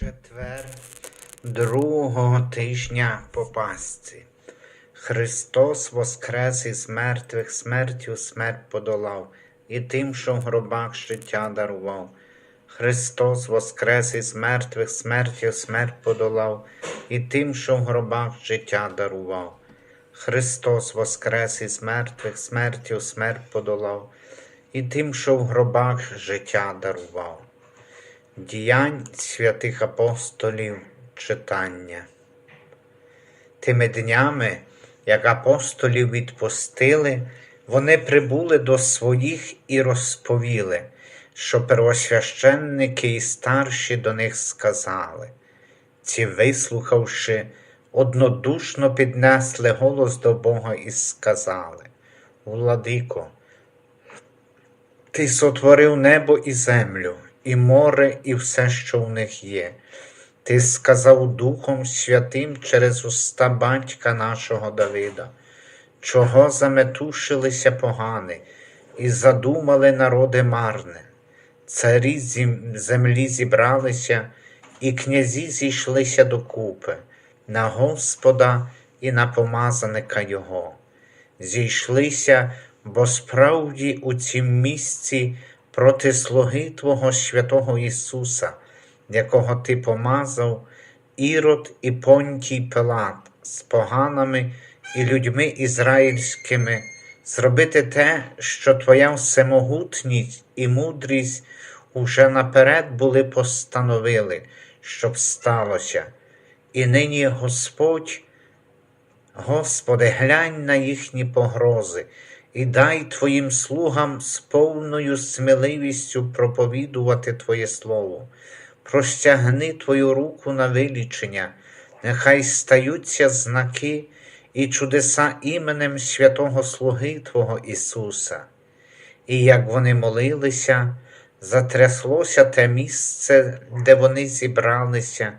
Четвер другого тижня по Пасці. Христос воскрес із мертвих, смертю смерть подолав, і тим, що в гробах життя дарував. Христос воскрес із мертвих, смертю смерть подолав, і тим, що в гробах життя дарував. Христос воскрес із мертвих, смертю смерть подолав, і тим, що в гробах життя дарував. Діянь святих апостолів читання. Тими днями, як апостолів відпустили, вони прибули до своїх і розповіли, що первосвященники і старші до них сказали. Ці, вислухавши, однодушно піднесли голос до Бога і сказали: Владико, ти сотворив небо і землю, і море, і все, що в них є. Ти сказав Духом Святим через уста батька нашого Давида, чого заметушилися погани, і задумали народи марне. Царі землі зібралися, і князі зійшлися докупи на Господа і на помазаника Його зійшлися, бо справді у цім місці проти слуги Твого святого Ісуса, якого Ти помазав, Ірод і Понтій Пилат з поганами і людьми ізраїльськими, зробити те, що Твоя всемогутність і мудрість уже наперед були постановили, щоб сталося. І нині Господь Господи, глянь на їхні погрози і дай Твоїм слугам з повною сміливістю проповідувати Твоє Слово. Простягни Твою руку на вилічення, нехай стаються знаки і чудеса іменем святого Слуги Твого Ісуса. І як вони молилися, затряслося те місце, де вони зібралися,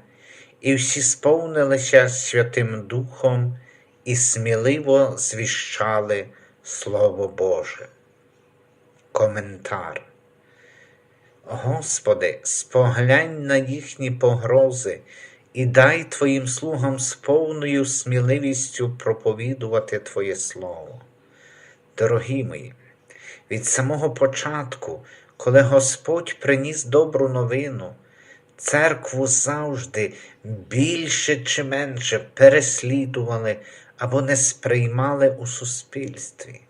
і всі сповнилися Святим Духом і сміливо звіщали Слово Боже. Коментар. Господи, споглянь на їхні погрози і дай Твоїм слугам з повною сміливістю проповідувати Твоє Слово. Дорогі мої, від самого початку, коли Господь приніс добру новину, церкву завжди більше чи менше переслідували або не сприймали у суспільстві.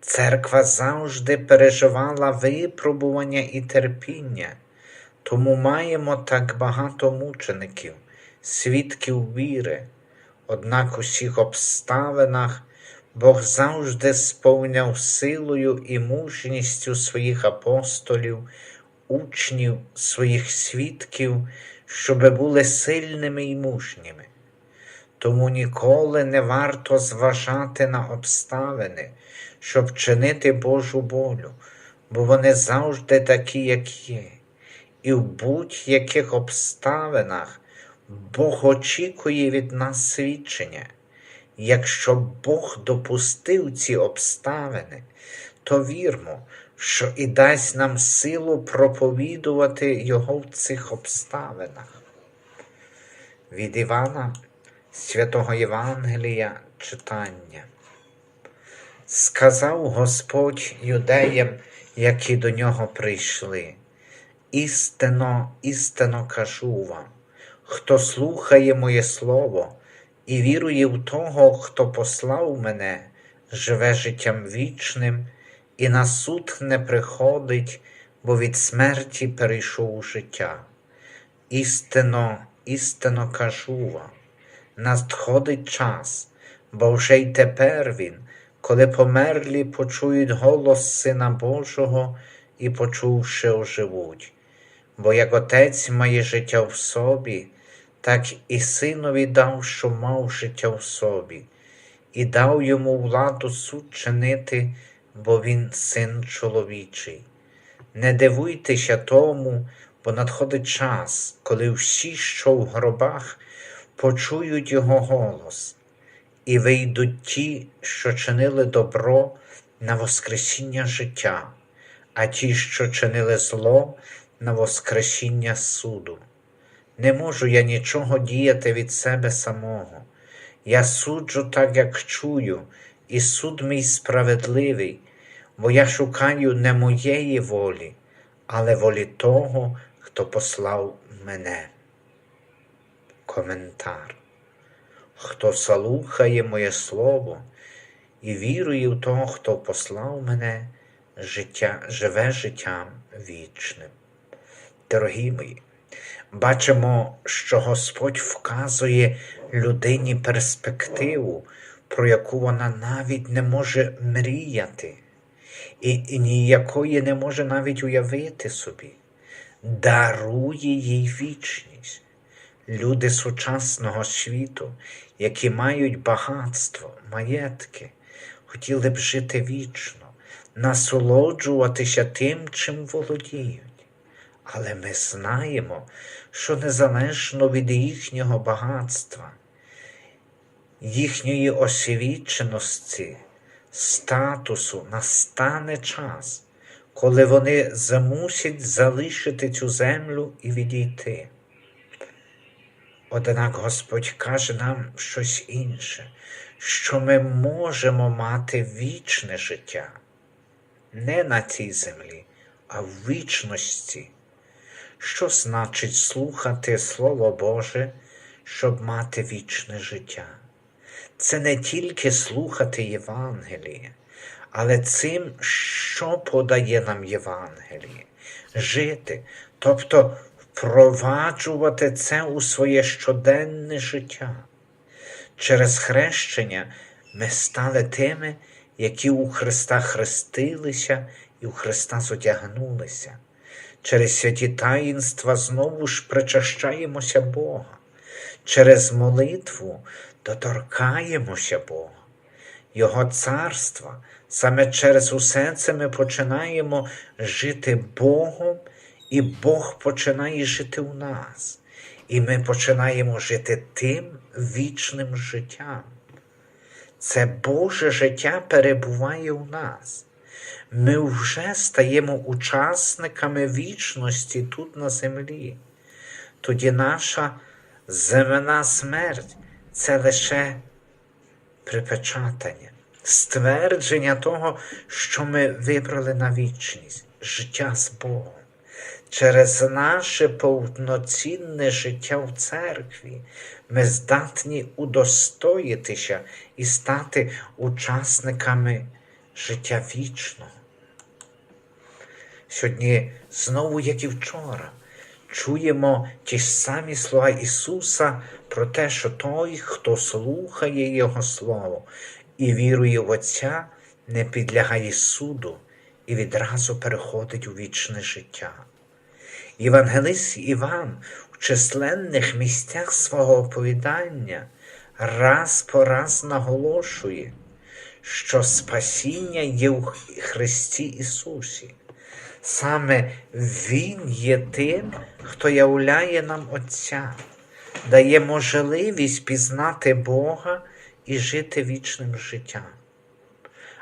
Церква завжди переживала випробування і терпіння, тому маємо так багато мучеників, свідків віри. Однак у всіх обставинах Бог завжди сповняв силою і мужністю своїх апостолів, учнів, своїх свідків, щоби були сильними і мужніми. Тому ніколи не варто зважати на обставини, щоб чинити Божу волю, бо вони завжди такі, як є. І в будь-яких обставинах Бог очікує від нас свідчення. Якщо Бог допустив ці обставини, то вірмо, що і дасть нам силу проповідувати Його в цих обставинах. Від Івана Святого Євангелія читання. Сказав Господь юдеям, які до нього прийшли. Істинно, істинно кажу вам, хто слухає моє слово і вірує в того, хто послав мене, живе життям вічним, і на суд не приходить, бо від смерті перейшов у життя. Істинно, істинно кажу вам, надходить час, бо вже й тепер він, коли померлі почують голос Сина Божого і, почувши, оживуть. Бо як Отець має життя в собі, так і Синові дав, що мав життя в собі, і дав йому владу суд чинити, бо він син чоловічий. Не дивуйтеся тому, бо надходить час, коли всі, що в гробах, почують його голос, і вийдуть ті, що чинили добро на Воскресіння життя, а ті, що чинили зло, на Воскресіння суду. Не можу я нічого діяти від себе самого. Я суджу так, як чую, і суд мій справедливий, бо я шукаю не моєї волі, але волі того, хто послав мене. Коментар. Хто слухає моє слово і вірує в того, хто послав мене, життя, живе життям вічним. Дорогі мої, бачимо, що Господь вказує людині перспективу, про яку вона навіть не може мріяти, і, і ніякої не може навіть уявити собі, дарує їй вічність. Люди сучасного світу, які мають багатство, маєтки, хотіли б жити вічно, насолоджуватися тим, чим володіють. Але ми знаємо, що незалежно від їхнього багатства, їхньої освіченості, статусу настане час, коли вони замусять залишити цю землю і відійти. Однак Господь каже нам щось інше, що ми можемо мати вічне життя не на цій землі, а в вічності. Що значить слухати Слово Боже, щоб мати вічне життя? Це не тільки слухати Євангеліє, але цим, що подає нам Євангеліє, жити, тобто впроваджувати це у своє щоденне життя. Через хрещення ми стали тими, які у Христа хрестилися і у Христа зодягнулися. Через святі таїнства знову ж причащаємося Бога. Через молитву доторкаємося Бога. Його царства, саме через усе це ми починаємо жити Богом, і Бог починає жити у нас. І ми починаємо жити тим вічним життям. Це Боже життя перебуває у нас. Ми вже стаємо учасниками вічності тут на землі. Тоді наша земна смерть це лише припечатання, ствердження того, що ми вибрали на вічність, життя з Богом. Через наше повноцінне життя в церкві ми здатні удостоїтися і стати учасниками життя вічного. Сьогодні, знову, як і вчора, чуємо ті ж самі слова Ісуса про те, що той, хто слухає Його Слово і вірує в Отця, не підлягає суду і відразу переходить у вічне життя. Євангелист Іван у численних місцях свого оповідання раз по раз наголошує, що спасіння є у Христі Ісусі. Саме Він є тим, хто являє нам Отця, дає можливість пізнати Бога і жити вічним життям.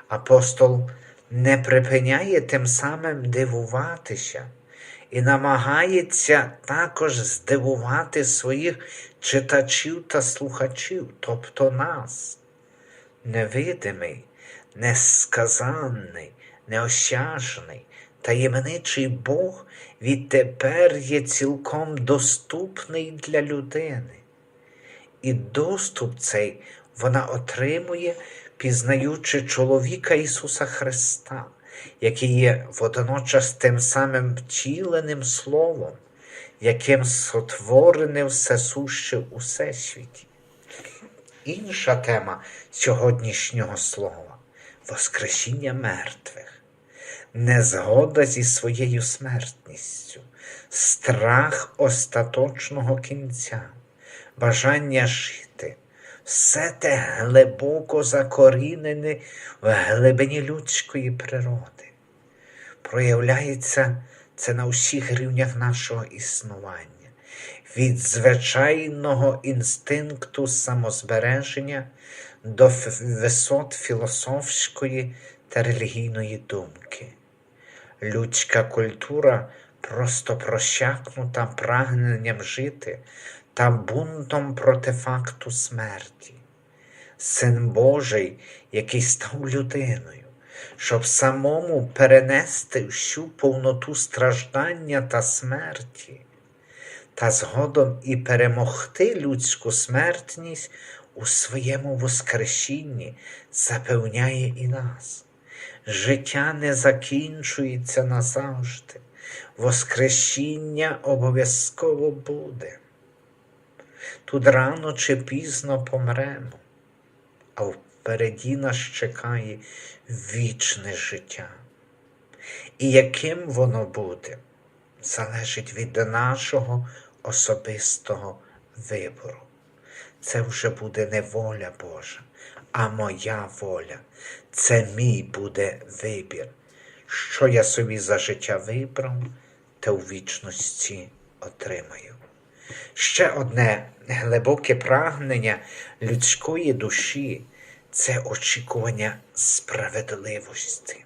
Апостол не припиняє тим самим дивуватися і намагається також здивувати своїх читачів та слухачів, тобто нас. Невидимий, несказанний, неосяжний, таємничий Бог відтепер є цілком доступний для людини. І доступ цей вона отримує, пізнаючи чоловіка Ісуса Христа, який є водночас тим самим втіленим Словом, яким сотворене все суще у всесвіті. Інша тема сьогоднішнього слова Воскресіння мертвих, незгода зі своєю смертністю, страх остаточного кінця, бажання жити, все те глибоко закорінене в глибині людської природи. Проявляється це на усіх рівнях нашого існування, від звичайного інстинкту самозбереження до висот філософської та релігійної думки. Людська культура просто прощакнута прагненням жити та бунтом проти факту смерті. Син Божий, який став людиною, щоб самому перенести всю повноту страждання та смерті, та згодом і перемогти людську смертність у своєму воскресінні запевняє і нас. Життя не закінчується назавжди, воскресіння обов'язково буде. Тут рано чи пізно помремо, а впереді нас чекає вічне життя. І яким воно буде, залежить від нашого особистого вибору. Це вже буде не воля Божа, а моя воля. Це мій буде вибір. Що я собі за життя вибрав, те у вічності отримаю. Ще одне глибоке прагнення людської душі це очікування справедливості.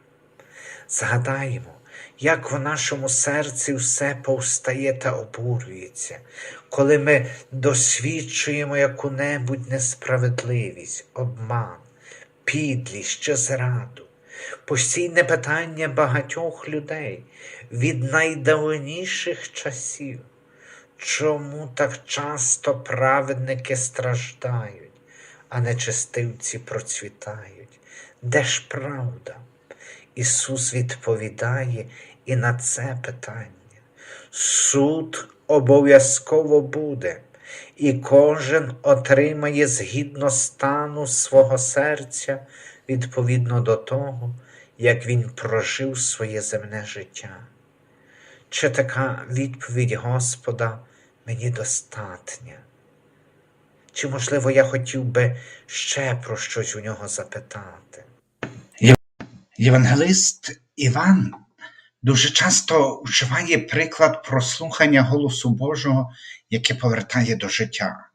Згадаємо, як в нашому серці все повстає та обурюється, коли ми досвідчуємо яку-небудь несправедливість, обман, підлість чи зраду, постійне питання багатьох людей від найдавніших часів. Чому так часто праведники страждають, а нечестивці процвітають? Де ж правда? Ісус відповідає і на це питання. Суд обов'язково буде, і кожен отримає згідно стану свого серця відповідно до того, як він прожив своє земне життя. Чи така відповідь Господа мені достатня? Чи, можливо, я хотів би ще про щось у нього запитати? Євангелист Іван дуже часто вживає приклад прослухання голосу Божого, яке повертає до життя,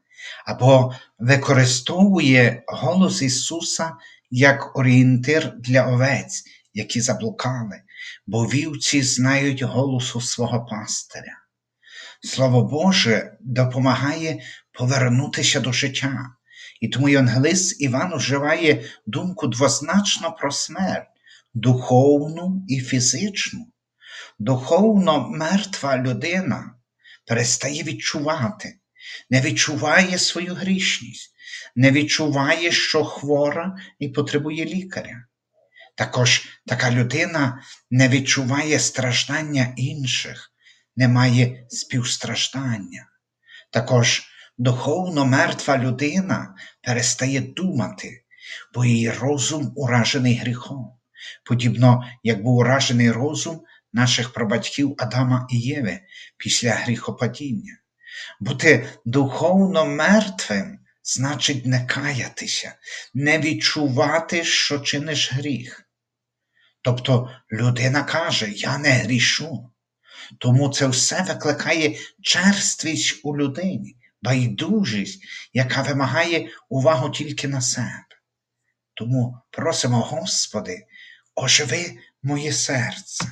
або використовує голос Ісуса як орієнтир для овець, які заблукали, бо вівці знають голосу свого пастиря. Слово Боже допомагає повернутися до життя. І тому Євангелист Іван вживає думку двозначно про смерть, духовну і фізичну. Духовно мертва людина перестає відчувати, не відчуває свою грішність, не відчуває, що хвора і потребує лікаря. Також така людина не відчуває страждання інших, не має співстраждання. Також духовно мертва людина перестає думати, бо її розум уражений гріхом, подібно як був уражений розум наших прабатьків Адама і Єви після гріхопадіння. Бути духовно мертвим значить не каятися, не відчувати, що чиниш гріх. Тобто людина каже, я не грішу. Тому це все викликає черствість у людині, байдужість, яка вимагає увагу тільки на себе. Тому просимо, Господи, оживи моє серце.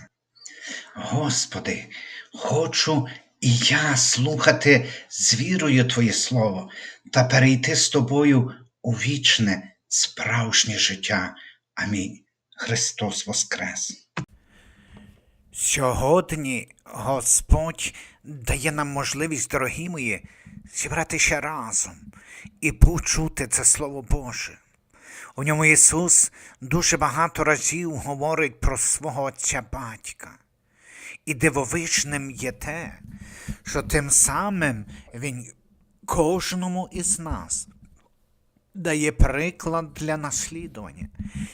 Господи, хочу і я слухати з вірою Твоє Слово та перейти з Тобою у вічне, справжнє життя. Амінь. Христос Воскрес! Сьогодні Господь дає нам можливість, дорогі мої, зібратися разом і почути це Слово Боже. У ньому Ісус дуже багато разів говорить про свого Отця Батька. І дивовижним є те, що тим самим Він кожному із нас дає приклад для наслідування,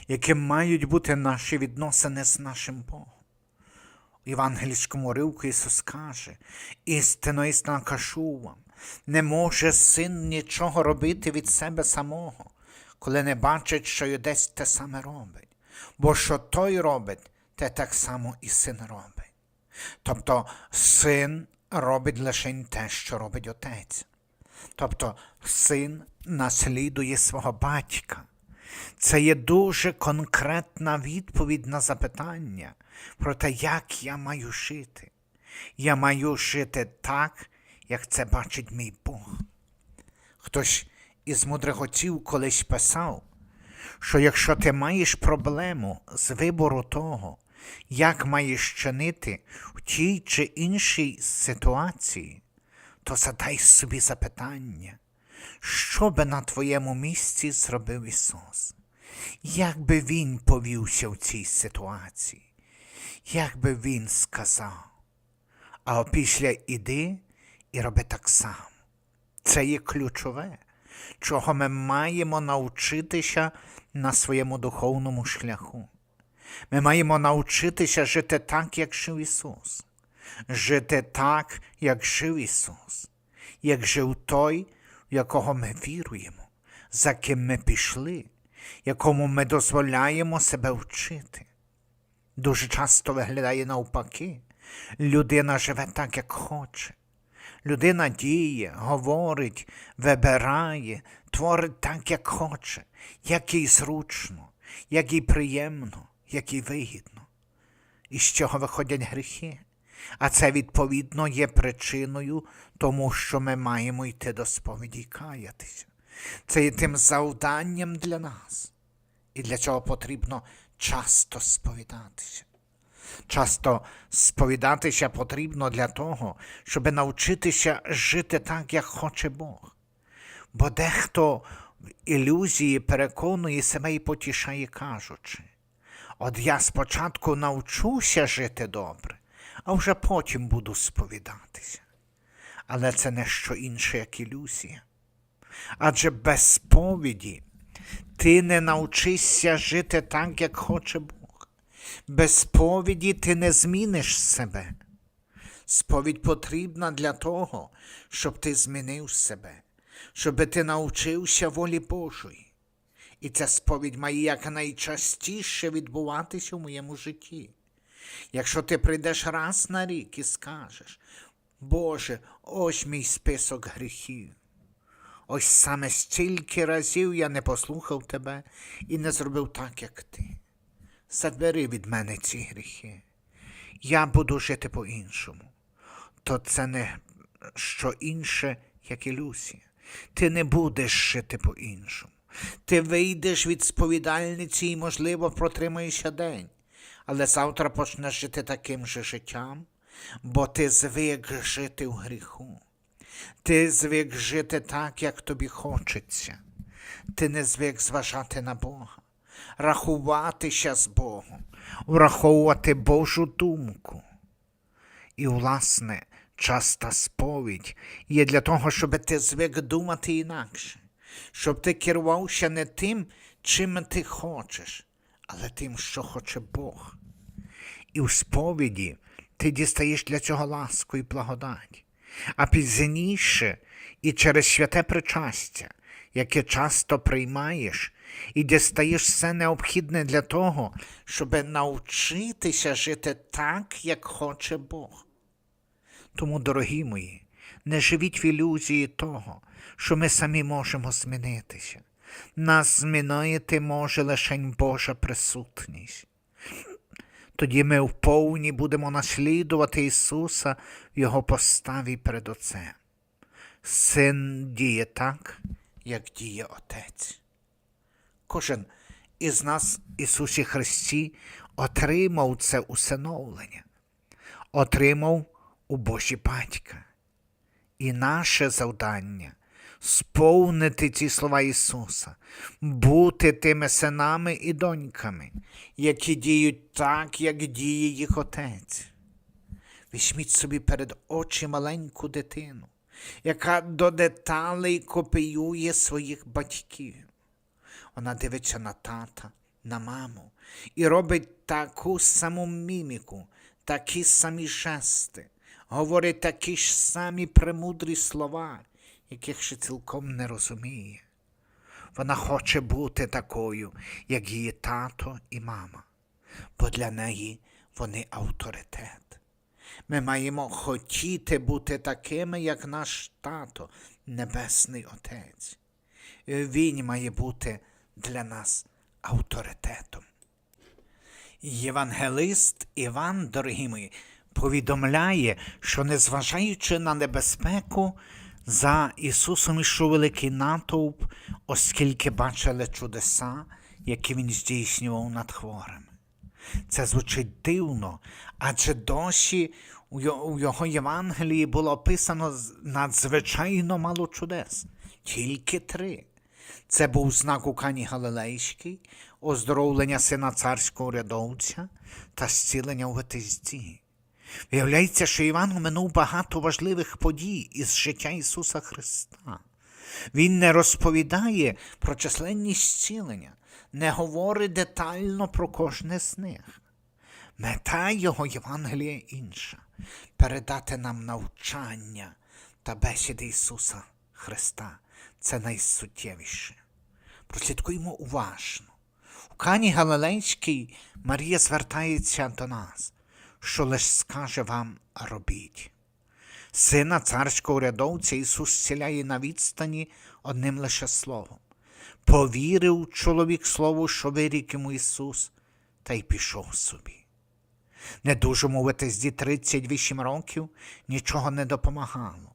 яким мають бути наші відносини з нашим Богом. Євангельському ривку Ісус каже, істинно істинно кажу вам, не може син нічого робити від себе самого, коли не бачить, що й десь те саме робить. Бо що той робить, те так само і син робить. Тобто син робить лише те, що робить отець. Тобто син наслідує свого батька. Це є дуже конкретна відповідь на запитання про те, як я маю жити. Я маю жити так, як це бачить мій Бог. Хтось із мудрих отців колись писав, що якщо ти маєш проблему з вибору того, як маєш чинити в тій чи іншій ситуації, то задай собі запитання, що би на твоєму місці зробив Ісус? Як би Він повівся в цій ситуації? Як би Він сказав? А опісля іди і роби так само. Це є ключове, чого ми маємо навчитися на своєму духовному шляху. Ми маємо навчитися жити так, як жив Ісус, жити так, як жив Ісус, як жив той, в якого ми віруємо, за ким ми пішли, якому ми дозволяємо себе вчити. Дуже часто виглядає навпаки. Людина живе так, як хоче. Людина діє, говорить, вибирає, творить так, як хоче, як їй зручно, як їй приємно, як їй вигідно. І з чого виходять гріхи? А це, відповідно, є причиною тому, що ми маємо йти до сповіді і каятися. Це є тим завданням для нас. І для цього потрібно часто сповідатися. Часто сповідатися потрібно для того, щоб навчитися жити так, як хоче Бог. Бо дехто в ілюзії переконує себе і потішає, кажучи, от я спочатку навчуся жити добре, а вже потім буду сповідатися. Але це не що інше, як ілюзія. Адже без сповіді ти не навчишся жити так, як хоче Бог. Без сповіді ти не зміниш себе. Сповідь потрібна для того, щоб ти змінив себе, щоб ти навчився волі Божої. І ця сповідь має якнайчастіше відбуватися в моєму житті. Якщо ти прийдеш раз на рік і скажеш, Боже, ось мій список гріхів. Ось саме стільки разів я не послухав тебе і не зробив так, як ти. Забери від мене ці гріхи. Я буду жити по-іншому. То це не що інше, як ілюзія. Ти не будеш жити по-іншому. Ти вийдеш від сповідальниці і, можливо, протримаєшся день, але завтра почнеш жити таким же життям, бо ти звик жити в гріху. Ти звик жити так, як тобі хочеться. Ти не звик зважати на Бога, рахуватися з Богом, враховувати Божу думку. І, власне, часта сповідь є для того, щоб ти звик думати інакше, щоб ти керувався не тим, чим ти хочеш, але тим, що хоче Бог. І в сповіді ти дістаєш для цього ласку і благодать, а пізніше і через святе причастя, яке часто приймаєш, і дістаєш все необхідне для того, щоб навчитися жити так, як хоче Бог. Тому, дорогі мої, не живіть в ілюзії того, що ми самі можемо змінитися. Нас змінити може лише Божа присутність. Тоді ми вповні будемо наслідувати Ісуса в Його поставі перед Отцем. Син діє так, як діє Отець. Кожен із нас, Ісусі Христі, отримав це усиновлення, отримав у Божі батька. І наше завдання сповнити ці слова Ісуса, бути тими синами і доньками, які діють так, як діє їх Отець. Візьміть собі перед очі маленьку дитину, яка до деталей копіює своїх батьків. Вона дивиться на тата, на маму і робить таку саму міміку, такі самі жести, говорить такі ж самі премудрі слова, яких ще цілком не розуміє. Вона хоче бути такою, як її тато і мама, бо для неї вони авторитет. Ми маємо хотіти бути такими, як наш тато, Небесний Отець. Він має бути для нас авторитетом. Євангелист Іван, дорогі мої, повідомляє, що незважаючи на небезпеку, за Ісусом ішов великий натовп, оскільки бачили чудеса, які Він здійснював над хворими. Це звучить дивно, адже досі у його Євангелії було описано надзвичайно мало чудес, тільки три. Це був знак у Кані Галилейській, оздоровлення сина царського рядовця та зцілення у Ветизді. Виявляється, що Іван оминув багато важливих подій із життя Ісуса Христа. Він не розповідає про численні зцілення, не говорить детально про кожне з них. Мета його Євангелія інша передати нам навчання та бесіди Ісуса Христа. Це найсуттєвіше. Прослідкуємо уважно. У Кані Галилейській Марія звертається до нас, що лиш скаже вам робіть. Сина царського рядовця Ісус зціляє на відстані одним лише словом. Повірив чоловік слову, що вирік йому Ісус, та й пішов собі. Недужому Ветезді 38 років нічого не допомагало,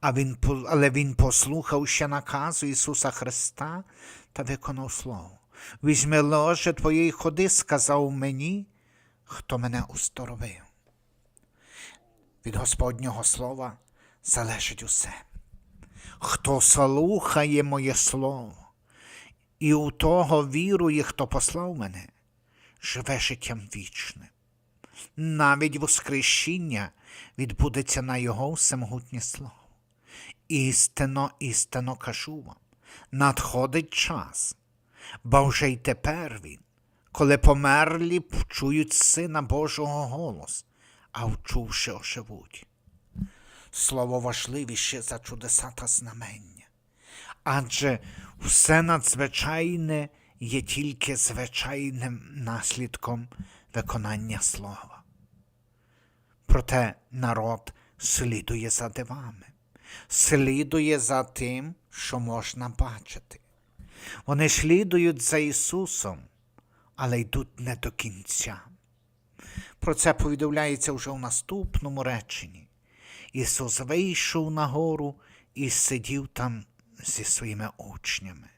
а він, але він послухав ще наказу Ісуса Христа та виконав слово. Візьми ложе твоєї ходи, сказав мені, хто мене усторовив. Від Господнього слова залежить усе. Хто слухає моє слово, і у того вірує, хто послав мене, живе життям вічним. Навіть воскресіння відбудеться на Його всемогутнє слово. Істинно, істинно кажу вам, надходить час, бо вже й тепер він, коли померлі чують Сина Божого голос, а вчувши оживуть. Слово важливіше за чудеса та знамення, адже все надзвичайне є тільки звичайним наслідком виконання слова. Проте народ слідує за дивами, слідує за тим, що можна бачити. Вони слідують за Ісусом, але йдуть не до кінця. Про це повідомляється вже у наступному реченні. Ісус вийшов на гору і сидів там зі своїми учнями.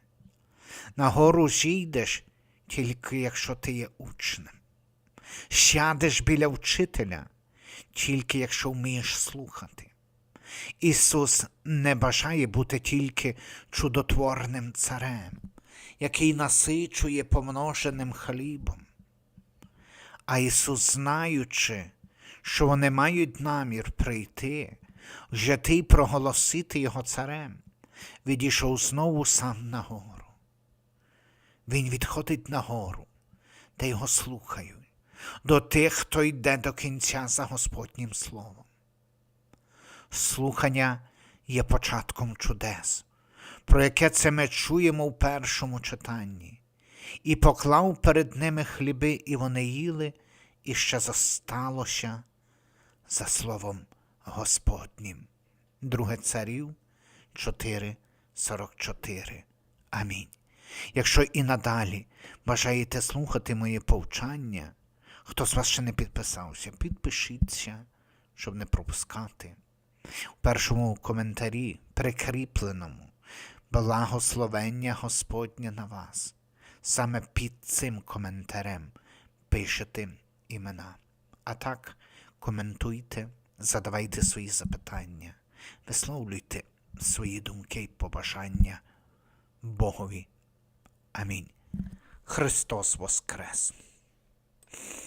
На гору зійдеш тільки якщо ти є учнем. Сядеш біля вчителя, тільки якщо вмієш слухати. Ісус не бажає бути тільки чудотворним царем, який насичує помноженим хлібом. А Ісус, знаючи, що вони мають намір прийти, жити й проголосити Його царем, відійшов знову сам на гору. Він відходить на гору, де його слухають, до тих, хто йде до кінця за Господнім Словом. Слухання є початком чудес, про яке це ми чуємо в першому читанні, і поклав перед ними хліби, і вони їли, і ще зосталося за словом Господнім. Друге царів 4.44. Амінь. Якщо і надалі бажаєте слухати моє повчання, хто з вас ще не підписався, підпишіться, щоб не пропускати. У першому коментарі, прикріпленому, благословення Господнє на вас. Саме під цим коментарем пишете імена. А так, коментуйте, задавайте свої запитання, висловлюйте свої думки й побажання Богові. Амінь. Христос Воскрес!